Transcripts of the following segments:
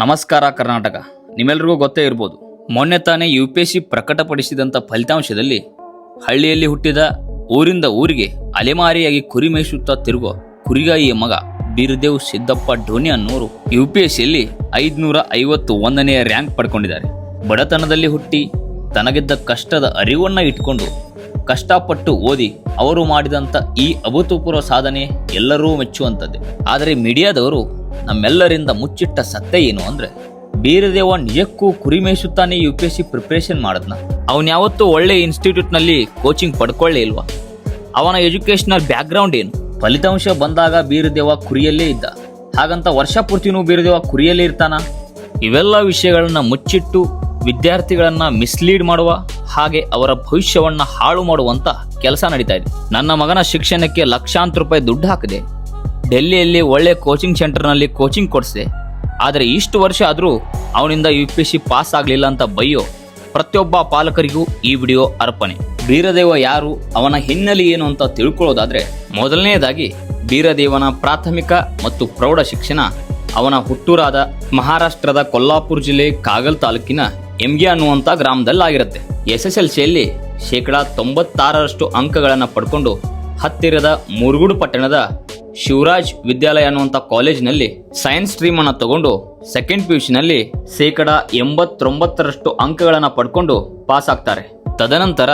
ನಮಸ್ಕಾರ ಕರ್ನಾಟಕ. ನಿಮ್ಮೆಲ್ರಿಗೂ ಗೊತ್ತೇ ಇರ್ಬೋದು, ಮೊನ್ನೆ ತಾನೇ ಯು ಪಿ ಎಸ್ ಸಿ ಪ್ರಕಟಪಡಿಸಿದಂಥ ಫಲಿತಾಂಶದಲ್ಲಿ ಹಳ್ಳಿಯಲ್ಲಿ ಹುಟ್ಟಿದ ಊರಿಂದ ಊರಿಗೆ ಅಲೆಮಾರಿಯಾಗಿ ಕುರಿ ಮೇಯಿಸುತ್ತಾ ತಿರುಗೋ ಕುರಿಗಾಯಿಯ ಮಗ ಬೀರದೇವ್ ಸಿದ್ದಪ್ಪ ಡೋನಿ ಅನ್ನೋರು ಯು ಪಿ ಎಸ್ ಸಿಯಲ್ಲಿ ಐದುನೂರ ಐವತ್ತು ಒಂದನೆಯ ರ್ಯಾಂಕ್ ಪಡ್ಕೊಂಡಿದ್ದಾರೆ. ಬಡತನದಲ್ಲಿ ಹುಟ್ಟಿ ತನಗಿದ್ದ ಕಷ್ಟದ ಅರಿವನ್ನು ಇಟ್ಕೊಂಡು ಕಷ್ಟಪಟ್ಟು ಓದಿ ಅವರು ಮಾಡಿದಂಥ ಈ ಅಭೂತಪೂರ್ವ ಸಾಧನೆ ಎಲ್ಲರೂ ಮೆಚ್ಚುವಂಥದ್ದೇ ಆದರೆ ಮೀಡಿಯಾದವರು ನಮ್ಮೆಲ್ಲರಿಂದ ಮುಚ್ಚಿಟ್ಟ ಸತ್ಯ ಏನು ಅಂದ್ರೆ, ಬೀರದೇವ ನಿಜಕ್ಕೂ ಕುರಿ ಮೇಯಿಸುತ್ತಾನೆ U P S C preparation ಮಾಡದ್ನ. ಅವನ್ ಯಾವತ್ತೂ ಒಳ್ಳೆ ಇನ್ಸ್ಟಿಟ್ಯೂಟ್ನಲ್ಲಿ ಕೋಚಿಂಗ್ ಪಡ್ಕೊಳ್ಳೇ ಇಲ್ವಾ? ಅವನ ಎಜುಕೇಶನಲ್ ಬ್ಯಾಕ್ಗ್ರೌಂಡ್ ಏನು? ಫಲಿತಾಂಶ ಬಂದಾಗ ಬೀರದೇವ ಕುರಿಯಲ್ಲೇ ಇದ್ದ. ಹಾಗಂತ ವರ್ಷ ಪೂರ್ತಿನೂ ಬೀರದೇವ ಕುರಿಯಲ್ಲೇ ಇರ್ತಾನ? ಇವೆಲ್ಲ ವಿಷಯಗಳನ್ನು ಮುಚ್ಚಿಟ್ಟು ವಿದ್ಯಾರ್ಥಿಗಳನ್ನು ಮಿಸ್ಲೀಡ್ ಮಾಡುವ, ಹಾಗೆ ಅವರ ಭವಿಷ್ಯವನ್ನ ಹಾಳು ಮಾಡುವಂತ ಕೆಲಸ ನಡೀತಾ ಇದೆ. ನನ್ನ ಮಗನ ಶಿಕ್ಷಣಕ್ಕೆ ಲಕ್ಷಾಂತರ ರೂಪಾಯಿ ದುಡ್ಡು ಹಾಕಿದೆ. ಡೆಲ್ಲಿಯಲ್ಲಿ ಒಳ್ಳೆ ಕೋಚಿಂಗ್ ಸೆಂಟರ್ನಲ್ಲಿ ಕೋಚಿಂಗ್ ಕೊಡಿಸಿದೆ. ಆದರೆ ಇಷ್ಟು ವರ್ಷ ಆದರೂ ಅವನಿಂದ ಯು ಪಿ ಸಿ ಪಾಸ್ ಆಗಲಿಲ್ಲ ಅಂತ ಬಯ್ಯೋ ಪ್ರತಿಯೊಬ್ಬ ಪಾಲಕರಿಗೂ ಈ ವಿಡಿಯೋ ಅರ್ಪಣೆ. ಬೀರದೇವ ಯಾರು, ಅವನ ಹಿನ್ನೆಲೆ ಏನು ಅಂತ ತಿಳ್ಕೊಳ್ಳೋದಾದರೆ ಮೊದಲನೆಯದಾಗಿ ಬೀರದೇವನ ಪ್ರಾಥಮಿಕ ಮತ್ತು ಪ್ರೌಢ ಶಿಕ್ಷಣ ಅವನ ಹುಟ್ಟೂರಾದ ಮಹಾರಾಷ್ಟ್ರದ ಕೊಲ್ಲಾಪುರ ಜಿಲ್ಲೆ ಕಾಗಲ್ ತಾಲೂಕಿನ ಎಂಗೆ ಅನ್ನುವಂಥ ಗ್ರಾಮದಲ್ಲಾಗಿರುತ್ತೆ. ಎಸ್ ಎಸ್ ಎಲ್ ಸಿಯಲ್ಲಿ ಶೇಕಡಾ ತೊಂಬತ್ತಾರರಷ್ಟು ಅಂಕಗಳನ್ನು ಪಡ್ಕೊಂಡು ಹತ್ತಿರದ ಮುರುಗುಡು ಪಟ್ಟಣದ ಶಿವರಾಜ್ ವಿದ್ಯಾಲಯ ಅನ್ನುವಂಥ ಕಾಲೇಜಿನಲ್ಲಿ ಸೈನ್ಸ್ ಸ್ಟ್ರೀಮ್ ಅನ್ನು ತಗೊಂಡು ಸೆಕೆಂಡ್ ಪಿ ನಲ್ಲಿ ಶೇಕಡ ಎಂಬತ್ತೊಂಬತ್ತರಷ್ಟು ಅಂಕಗಳನ್ನು ಪಡ್ಕೊಂಡು ಪಾಸ್ ಆಗ್ತಾರೆ. ತದನಂತರ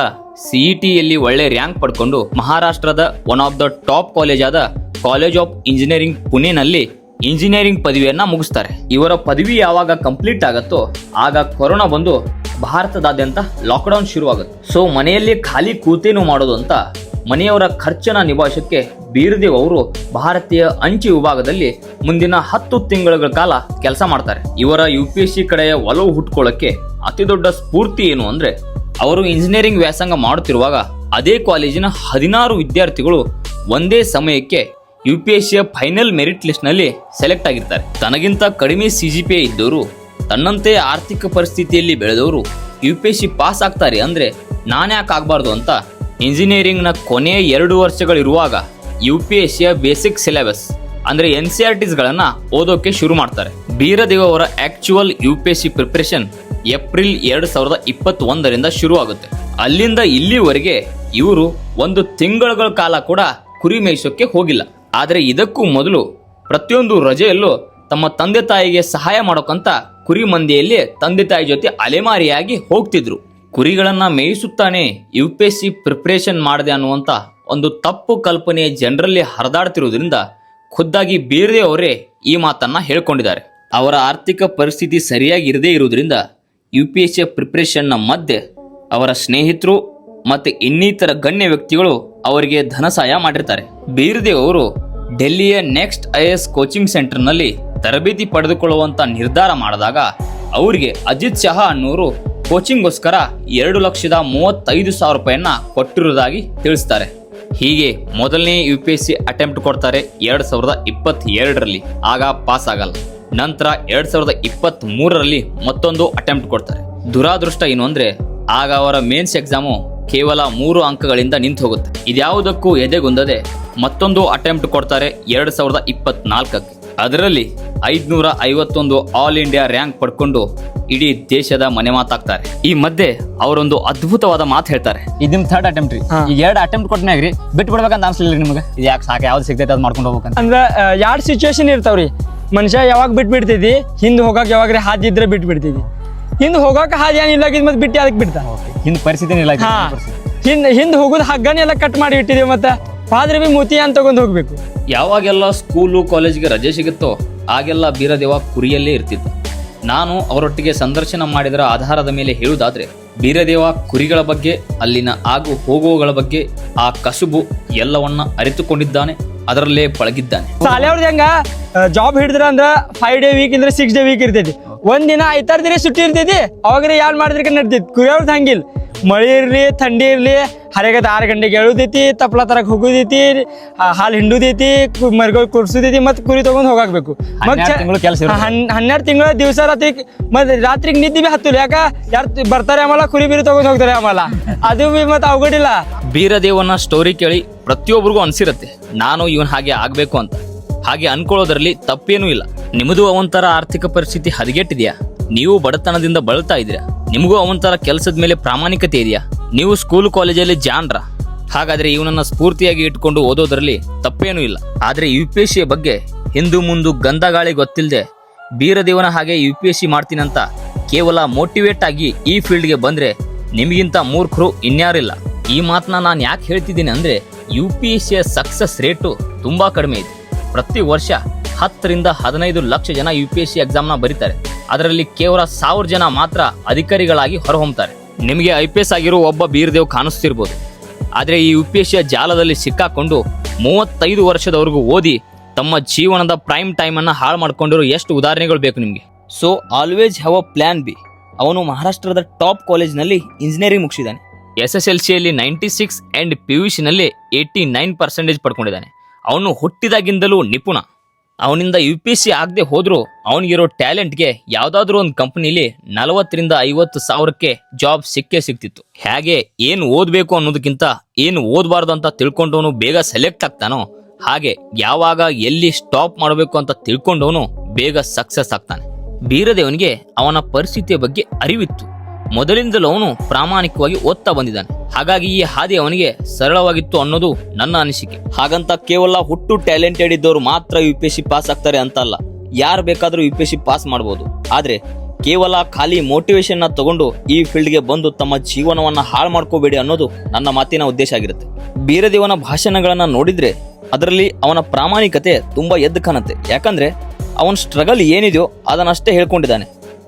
ಸಿಇಟಿಯಲ್ಲಿ ಒಳ್ಳೆ ರ್ಯಾಂಕ್ ಪಡ್ಕೊಂಡು ಮಹಾರಾಷ್ಟ್ರದ one of the top college ಆದ ಕಾಲೇಜ್ ಆಫ್ ಇಂಜಿನಿಯರಿಂಗ್ ಪುಣೆನಲ್ಲಿ ಇಂಜಿನಿಯರಿಂಗ್ ಪದವಿಯನ್ನ ಮುಗಿಸ್ತಾರೆ. ಇವರ ಪದವಿ ಯಾವಾಗ ಕಂಪ್ಲೀಟ್ ಆಗತ್ತೋ ಆಗ ಕೊರೋನಾ ಬಂದು ಭಾರತದಾದ್ಯಂತ ಲಾಕ್ಡೌನ್ ಶುರುವಾಗುತ್ತೆ. ಸೊ ಮನೆಯಲ್ಲಿ ಖಾಲಿ ಕೂತೇನು ಮಾಡೋದು ಅಂತ ಮನೆಯವರ ಖರ್ಚಿನ ನಿಭಾಯಿಸೋಕ್ಕೆ ಬೀರದೇವ್ ಅವರು ಭಾರತೀಯ ಅಂಚೆ ವಿಭಾಗದಲ್ಲಿ ಮುಂದಿನ ಹತ್ತು ತಿಂಗಳ ಕಾಲ ಕೆಲಸ ಮಾಡ್ತಾರೆ. ಇವರ ಯು ಪಿ ಎಸ್ ಸಿ ಕಡೆಯ ಒಲವು ಹುಟ್ಕೊಳ್ಳೋಕ್ಕೆ ಅತಿ ದೊಡ್ಡ ಸ್ಫೂರ್ತಿ ಏನು ಅಂದರೆ, ಅವರು ಇಂಜಿನಿಯರಿಂಗ್ ವ್ಯಾಸಂಗ ಮಾಡುತ್ತಿರುವಾಗ ಅದೇ ಕಾಲೇಜಿನ ಹದಿನಾರು ವಿದ್ಯಾರ್ಥಿಗಳು ಒಂದೇ ಸಮಯಕ್ಕೆ ಯು ಪಿ ಎಸ್ ಸಿಯ ಫೈನಲ್ ಮೆರಿಟ್ ಲಿಸ್ಟ್ನಲ್ಲಿ ಸೆಲೆಕ್ಟ್ ಆಗಿರ್ತಾರೆ. ತನಗಿಂತ ಕಡಿಮೆ ಸಿ ಜಿ ಪಿ ಇದ್ದವರು, ತನ್ನಂತೆ ಆರ್ಥಿಕ ಪರಿಸ್ಥಿತಿಯಲ್ಲಿ ಬೆಳೆದವರು U P S C pass ಆಗ್ತಾರೆ ಅಂದ್ರೆ ನಾನ್ಯಾಕೆ ಆಗಬಾರ್ದು ಅಂತ ಇಂಜಿನಿಯರಿಂಗ್ನ ಕೊನೆಯ ಎರಡು ವರ್ಷಗಳಿರುವಾಗ ಯು ಪಿ ಎಸ್ ಸಿಯ ಬೇಸಿಕ್ ಸಿಲೆಬಸ್, ಅಂದರೆ ಎನ್ ಸಿ ಆರ್ ಟಿಸ್ಗಳನ್ನು ಓದೋಕೆ ಶುರು ಮಾಡ್ತಾರೆ. ಬೀರದೇವ ಅವರ actual U P S C preparation April ಎರಡು ಸಾವಿರದ ಇಪ್ಪತ್ತೊಂದರಿಂದ ಶುರು ಆಗುತ್ತೆ ಅಲ್ಲಿಂದ ಇಲ್ಲಿವರೆಗೆ ಇವರು ಒಂದು ತಿಂಗಳುಗಳ ಕಾಲ ಕೂಡ ಕುರಿ ಮೇಯಿಸೋಕ್ಕೆ ಹೋಗಿಲ್ಲ. ಆದರೆ ಇದಕ್ಕೂ ಮೊದಲು ಪ್ರತಿಯೊಂದು ರಜೆಯಲ್ಲೂ ತಮ್ಮ ತಂದೆ ತಾಯಿಗೆ ಸಹಾಯ ಮಾಡೋಕಂತ ಕುರಿ ಮಂದಿಯಲ್ಲಿ ತಂದೆ ತಾಯಿ ಜೊತೆ ಅಲೆಮಾರಿಯಾಗಿ ಹೋಗ್ತಿದ್ರು. ಕುರಿಗಳನ್ನ ಮೇಯಿಸುತ್ತಾನೆ U P S C preparation ಮಾಡಿದೆ ಅನ್ನುವಂಥ ಒಂದು ತಪ್ಪು ಕಲ್ಪನೆ ಜನರಲ್ಲಿ ಹರಿದಾಡ್ತಿರುವುದರಿಂದ ಖುದ್ದಾಗಿ ಬೀರ್ದೆ ಅವರೇ ಈ ಮಾತನ್ನು ಹೇಳ್ಕೊಂಡಿದ್ದಾರೆ. ಅವರ ಆರ್ಥಿಕ ಪರಿಸ್ಥಿತಿ ಸರಿಯಾಗಿ ಇರದೇ ಇರುವುದರಿಂದ ಯು ಪಿ ಎಸ್ ಸಿ ಪ್ರಿಪ್ರೇಷನ್ನ ಮಧ್ಯೆ ಅವರ ಸ್ನೇಹಿತರು ಮತ್ತು ಇನ್ನಿತರ ಗಣ್ಯ ವ್ಯಕ್ತಿಗಳು ಅವರಿಗೆ ಧನ ಸಹಾಯ ಮಾಡಿರ್ತಾರೆ. ಬೀರದೇವ್ ಅವರು ಡೆಲ್ಲಿಯ ನೆಕ್ಸ್ಟ್ ಐ ಎಸ್ ಕೋಚಿಂಗ್ ಸೆಂಟರ್ನಲ್ಲಿ ತರಬೇತಿ ಪಡೆದುಕೊಳ್ಳುವಂಥ ನಿರ್ಧಾರ ಮಾಡಿದಾಗ ಅವರಿಗೆ ಅಜಿತ್ ಶಹಾ ಅನ್ನೋರು ಕೋಚಿಂಗ್ಗೋಸ್ಕರ ಎರಡು ಲಕ್ಷದ ಮೂವತ್ತೈದು ಸಾವಿರ ರೂಪಾಯಿಯನ್ನ ಕೊಟ್ಟಿರುವುದಾಗಿ ತಿಳಿಸ್ತಾರೆ. ಹೀಗೆ ಮೊದಲನೇ U P S C attempt ಕೊಡ್ತಾರೆ ಎರಡು ಸಾವಿರದ ಇಪ್ಪತ್ತೆರಡರಲ್ಲಿ. ಆಗ ಪಾಸ್ ಆಗಲ್ಲ. ನಂತರ ಎರಡು ಸಾವಿರದ ಇಪ್ಪತ್ತ್ ಮೂರರಲ್ಲಿ ಮತ್ತೊಂದು ಅಟೆಂಪ್ಟ್ ಕೊಡ್ತಾರೆ. ದುರಾದೃಷ್ಟ ಏನು ಅಂದರೆ, ಆಗ ಅವರ ಮೇನ್ಸ್ ಎಕ್ಸಾಮು ಕೇವಲ ಮೂರು ಅಂಕಗಳಿಂದ ನಿಂತು ಹೋಗುತ್ತೆ ಇದ್ಯಾವುದಕ್ಕೂ ಎದೆಗುಂದದೆ ಮತ್ತೊಂದು ಅಟೆಂಪ್ಟ್ ಕೊಡ್ತಾರೆ ಎರಡು ಸಾವಿರದ ಇಪ್ಪತ್ನಾಲ್ಕಕ್ಕೆ. ಅದರಲ್ಲಿ ಐದ್ನೂರ ಐವತ್ತೊಂದು ಆಲ್ ಇಂಡಿಯಾ ರ್ಯಾಂಕ್ ಪಡ್ಕೊಂಡು ಇಡೀ ದೇಶದ ಮನೆ ಮಾತಾಗ್ತಾರೆ. ಈ ಮಧ್ಯೆ ಅವರೊಂದು ಅದ್ಭುತವಾದ ಮಾತು ಹೇಳ್ತಾರೆ. ಇದು ನಿಮ್ ಥರ್ಡ್ ಅಟೆಂಪ್ಟ್ ರೀ. ಈಗ ಎರಡು ಅಟೆಂಪ್ಟ್ ಕೊಟ್ಟನಾಗ ರೀ ಬಿಟ್ಟು ಬಿಡ್ಬೇಕಂತ ಅನ್ಸಲಿಲ್ಲ ನಿಮ್ಗೆ? ಇದು ಯಾಕೆ ಸಾಕು ಯಾವ್ದು ಸಿಗ್ತೈತೆ ಅದು ಮಾಡ್ಕೊಂಡು ಹೋಗ್ಬೇಕಂತ? ಅಂದ್ರ ಎರಡು ಸಿಚುವೇಶನ್ ಇರ್ತಾವ್ರಿ ಮನುಷ್ಯ ಯಾವಾಗ ಬಿಟ್ಟು ಬಿಡ್ತೈತಿ ಹಿಂದೆ ಹೋಗಾಕ ಯಾವಾಗ ರೀ ಹಾದಿ ಇದ್ರೆ ಬಿಟ್ಟು ಬಿಡ್ತೈತಿ ಹಿಂದೆ ಹೋಗಾಕ ಹಾದಿ ಏನಿಲ್ಲ ಮತ್ತೆ ಬಿಟ್ಟು ಅದಕ್ಕೆ ಬಿಡ್ತಾ. ಹಿಂದ್ ಪರಿಸ್ಥಿತಿ ಇಲ್ಲ ಹಾ. ಹಿಂದೆ ಹಿಂದೆ ಹೋಗುದು ಹಗ್ಗನೆಲ್ಲ ಕಟ್ ಮಾಡಿ ಇಟ್ಟಿದ್ದೀವಿ ಮತ್ತೆ. ಪಾದ್ರೆ ಬಿ ಮೂತಿ ಅಂತ ತಗೊಂಡ್ ಹೋಗ್ಬೇಕು. ಯಾವಾಗೆಲ್ಲ ಸ್ಕೂಲು ಕಾಲೇಜ್ಗೆ ರಜೆ ಸಿಗುತ್ತೋ ಆಗೆಲ್ಲ ಬೀರದೇವ ಕುರಿಯಲ್ಲೇ ಇರ್ತಿದ್ದ. ನಾನು ಅವರೊಟ್ಟಿಗೆ ಸಂದರ್ಶನ ಮಾಡಿದರ ಆಧಾರದ ಮೇಲೆ ಹೇಳುವುದಾದ್ರೆ ಬೀರದೇವ ಕುರಿಗಳ ಬಗ್ಗೆ ಅಲ್ಲಿನ ಆಗು ಹೋಗುವಗಳ ಬಗ್ಗೆ ಆ ಕಸುಬು ಎಲ್ಲವನ್ನ ಅರಿತುಕೊಂಡಿದ್ದಾನೆ ಅದರಲ್ಲೇ ಪಳಗಿದ್ದಾನೆ. ಶಾಲೆ ಅವ್ರದ್ದು ಹೆಂಗ ಜಾಬ್ ಹಿಡಿದ್ರ ಅಂದ್ರ ಫೈವ್ ಡೇ ವೀಕ್ ಇದ್ರೆ ಸಿಕ್ಸ್ ಡೇ ವೀಕ್ ಇರ್ತೈತಿ. ಒಂದ್ ದಿನ ಐತಾರ ದಿನ ಸುಟ್ಟಿ ಇರ್ತೈತಿ. ಅವಾಗ್ರೆ ಯಾರು ಮಾಡಿದ್ರೆ ನಡ್ತೈತಿ ಕುರಿಯವ್ರದ್ದು ಹಂಗಿಲ್ಲ. ಮಳೆ ಇರ್ಲಿ ಥಂಡಿ ಇರ್ಲಿ ಹರಿಗದ ಆರು ಗಂಟೆಗೆ ಎಳುದೈತಿ ತಪ್ಪಲ ತರಕ್ ಹೋಗುದೈತಿ ಹಾಲು ಹಿಂಡುದೈತಿ ಮರಿಗಳು ಕುರ್ಸುದೈತಿ ಮತ್ತೆ ಕುರಿ ತಗೊಂಡ್ ಹೋಗಾಕ್ಬೇಕು. ಹನ್ನೆರಡು ತಿಂಗಳ ದಿವಸ ರಾತ್ರಿ ಮತ್ತೆ ರಾತ್ರಿಗೆ ನಿದ್ದಿ ಬಿ ಹತ್ತಿಲ್ಲ ಯಾಕ? ಯಾರು ಬರ್ತಾರೆ ಆಮೇಲೆ ಕುರಿ ಬೀರಿ ತಗೊಂಡ್ ಹೋಗ್ತಾರೆ ಆಮೇಲೆ. ಅದು ಬಿ ಮತ್ತೆ ಅವಗಡಿಲ್ಲ. ಬೀರದೇವನ ಸ್ಟೋರಿ ಕೇಳಿ ಪ್ರತಿಯೊಬ್ಬರಿಗೂ ಅನ್ಸಿರತ್ತೆ. ನಾನು ಇವನ್ ಹಾಗೆ ಆಗ್ಬೇಕು ಅಂತ. ಹಾಗೆ ಅನ್ಕೊಳ್ಳೋದ್ರಲ್ಲಿ ತಪ್ಪೇನೂ ಇಲ್ಲ. ನಿಮ್ಮದು ಅವಂತರ ಆರ್ಥಿಕ ಪರಿಸ್ಥಿತಿ ಹದಗೆಟ್ಟಿದೆಯಾ? ನೀವು ಬಡತನದಿಂದ ಬಳಲ್ತಾ ಇದ್ದೀರಾ? ನಿಮಗೂ ಅವಂತರ ಕೆಲಸದ ಮೇಲೆ ಪ್ರಾಮಾಣಿಕತೆ ಇದೆಯಾ? ನೀವು ಸ್ಕೂಲ್ ಕಾಲೇಜಲ್ಲಿ ಜಾನ್ರ ಹಾಗಾದ್ರೆ ಇವನನ್ನ ಸ್ಫೂರ್ತಿಯಾಗಿ ಇಟ್ಕೊಂಡು ಓದೋದ್ರಲ್ಲಿ ತಪ್ಪೇನೂ ಇಲ್ಲ. ಆದ್ರೆ ಯು ಪಿ ಎಸ್ ಸಿಯ ಬಗ್ಗೆ ಹಿಂದು ಮುಂದು ಗಂಧಗಾಳಿ ಗೊತ್ತಿಲ್ಲದೆ ಬೀರದೇವನ ಹಾಗೆ ಯು ಪಿ ಎಸ್ ಸಿ ಮಾಡ್ತೀನಂತ ಕೇವಲ ಮೋಟಿವೇಟ್ ಆಗಿ ಈ ಫೀಲ್ಡ್ಗೆ ಬಂದ್ರೆ ನಿಮಗಿಂತ ಮೂರ್ಖರು ಇನ್ಯಾರಿಲ್ಲ. ಈ ಮಾತನ್ನ ನಾನು ಯಾಕೆ ಹೇಳ್ತಿದ್ದೀನಿ ಅಂದ್ರೆ ಯು ಪಿ ಎಸ್ ಸಿಯ ಸಕ್ಸಸ್ ರೇಟು ತುಂಬಾ ಕಡಿಮೆ ಇದೆ. ಪ್ರತಿ ವರ್ಷ ಹತ್ತರಿಂದ ಹದಿನೈದು ಲಕ್ಷ ಜನ ಯು ಪಿ ಎಸ್ ಸಿ ಎಕ್ಸಾಮ್ನ ಬರೀತಾರೆ. ಅದರಲ್ಲಿ ಕೇವಲ ಸಾವಿರ ಜನ ಮಾತ್ರ ಅಧಿಕಾರಿಗಳಾಗಿ ಹೊರಹೊಮ್ತಾರೆ. ನಿಮಗೆ ಐ ಪಿ ಎಸ್ ಆಗಿರೋ ಒಬ್ಬ ಬೀರದೇವ್ ಕಾಣಿಸ್ತಿರ್ಬೋದು. ಆದರೆ ಈ ಯು ಪಿ ಎಸ್ ಸಿಯ ಜಾಲದಲ್ಲಿ ಸಿಕ್ಕಾಕೊಂಡು ಮೂವತ್ತೈದು ವರ್ಷದವರೆಗೂ ಓದಿ ತಮ್ಮ ಜೀವನದ ಪ್ರೈಮ್ ಟೈಮನ್ನು ಹಾಳು ಮಾಡ್ಕೊಂಡಿರೋ ಎಷ್ಟು ಉದಾಹರಣೆಗಳು ಬೇಕು ನಿಮಗೆ? So always have a plan B ಅವನು ಮಹಾರಾಷ್ಟ್ರದ ಟಾಪ್ ಕಾಲೇಜ್ನಲ್ಲಿ ಇಂಜಿನಿಯರಿಂಗ್ ಮುಗಿಸಿದ್ದಾನೆ. ಎಸ್ ಎಸ್ ಎಲ್ ಸಿಯಲ್ಲಿ ninety six and P U ಸಿನಲ್ಲಿ eighty nine percentage ಪಡ್ಕೊಂಡಿದ್ದಾನೆ. ಅವನು ಹುಟ್ಟಿದಾಗಿಂದಲೂ ನಿಪುಣ. ಅವನಿಂದ ಯು ಪಿ ಸಿ ಆಗದೆ ಹೋದರೂ ಅವನಿಗಿರೋ ಟ್ಯಾಲೆಂಟ್ಗೆ ಯಾವುದಾದ್ರೂ ಒಂದು ಕಂಪ್ನಿಲಿ ನಲವತ್ತರಿಂದ ಐವತ್ತು ಸಾವಿರಕ್ಕೆ ಜಾಬ್ ಸಿಕ್ಕೇ ಸಿಗ್ತಿತ್ತು. ಹೇಗೆ, ಏನು ಓದಬೇಕು ಅನ್ನೋದಕ್ಕಿಂತ ಏನು ಓದಬಾರ್ದು ಅಂತ ತಿಳ್ಕೊಂಡವನು ಬೇಗ ಸೆಲೆಕ್ಟ್ ಆಗ್ತಾನೋ, ಹಾಗೆ ಯಾವಾಗ ಎಲ್ಲಿ ಸ್ಟಾಪ್ ಮಾಡಬೇಕು ಅಂತ ತಿಳ್ಕೊಂಡವನು ಬೇಗ ಸಕ್ಸಸ್ ಆಗ್ತಾನೆ. ಬೀರದೇವನಿಗೆ ಅವನ ಪರಿಸ್ಥಿತಿಯ ಬಗ್ಗೆ ಅರಿವಿತ್ತು. ಮೊದಲಿಂದಲೂ ಅವನು ಪ್ರಾಮಾಣಿಕವಾಗಿ ಓದ್ತಾ ಬಂದಿದ್ದಾನೆ. ಹಾಗಾಗಿ ಈ ಹಾದಿ ಅವನಿಗೆ ಸರಳವಾಗಿತ್ತು ಅನ್ನೋದು ನನ್ನ ಅನಿಸಿಕೆ. ಹಾಗಂತ ಕೇವಲ ಹುಟ್ಟು ಟ್ಯಾಲೆಂಟೆಡ್ ಇದ್ದವರು ಮಾತ್ರ U P S C pass ಆಗ್ತಾರೆ ಅಂತ ಅಲ್ಲ, ಯಾರು ಬೇಕಾದರೂ U P S C pass ಮಾಡ್ಬೋದು. ಆದರೆ ಕೇವಲ ಖಾಲಿ ಮೋಟಿವೇಶನ್ನ ತಗೊಂಡು ಈ ಫೀಲ್ಡ್ಗೆ ಬಂದು ತಮ್ಮ ಜೀವನವನ್ನ ಹಾಳು ಮಾಡ್ಕೋಬೇಡಿ ಅನ್ನೋದು ನನ್ನ ಮಾತಿನ ಉದ್ದೇಶ ಆಗಿರುತ್ತೆ. ಬೀರದೇವನ ಭಾಷಣಗಳನ್ನು ನೋಡಿದ್ರೆ ಅದರಲ್ಲಿ ಅವನ ಪ್ರಾಮಾಣಿಕತೆ ತುಂಬಾ ಎದ್ದು ಕಾಣುತ್ತೆ. ಯಾಕಂದ್ರೆ ಅವನ ಸ್ಟ್ರಗಲ್ ಏನಿದೆಯೋ ಅದನ್ನಷ್ಟೇ ಹೇಳ್ಕೊಂಡಿದ್ದಾನೆ.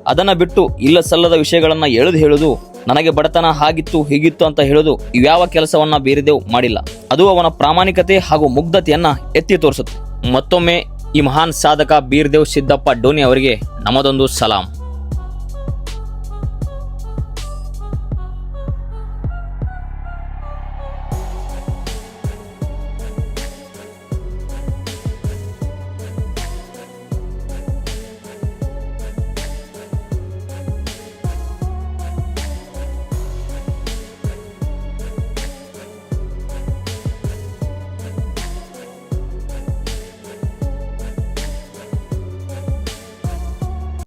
ಅದನ್ನ ಬಿಟ್ಟು ಇಲ್ಲ ಸಲ್ಲದ ವಿಷಯಗಳನ್ನ ಎಳೆದು ಹೇಳುದು, ನನಗೆ ಬಡತನ ಹಾಗಿತ್ತು, ಹೀಗಿತ್ತು ಅಂತ ಹೇಳುದು ಇವ್ಯಾವ ಕೆಲಸವನ್ನ ಬೀರದೇವ್ ಮಾಡಿಲ್ಲ. ಅದು ಅವನ ಪ್ರಾಮಾಣಿಕತೆ ಹಾಗೂ ಮುಗ್ಧತೆಯನ್ನ ಎತ್ತಿ ತೋರಿಸುತ್ತೆ. ಮತ್ತೊಮ್ಮೆ ಈ ಮಹಾನ್ ಸಾಧಕ ಬೀರ್ದೇವ್ ಸಿದ್ದಪ್ಪ ಡೋನಿ ಅವರಿಗೆ ನಮ್ಮದೊಂದು ಸಲಾಂ.